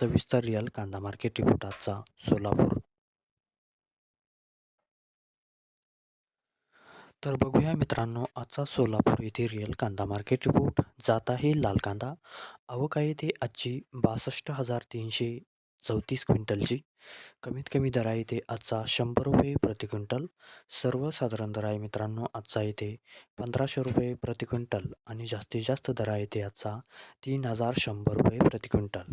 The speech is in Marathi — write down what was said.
सविस्तर रिअल कांदा मार्केट रिपोर्ट आजचा सोलापूर. तर बघूया मित्रांनो आजचा सोलापूर येथे रिअल कांदा मार्केट रिपोर्ट. जात आहे लाल कांदा. आवक आहे ते आजची बासष्ट हजार तीनशे चौतीस क्विंटलची. कमीत कमी दर आहे ते आजचा शंभर रुपये प्रति क्विंटल. सर्वसाधारण दर आहे मित्रांनो आजचा येथे पंधराशे रुपये प्रति क्विंटल. आणि जास्तीत जास्त दर आहे ते आजचा तीन हजार शंभर रुपये प्रति क्विंटल.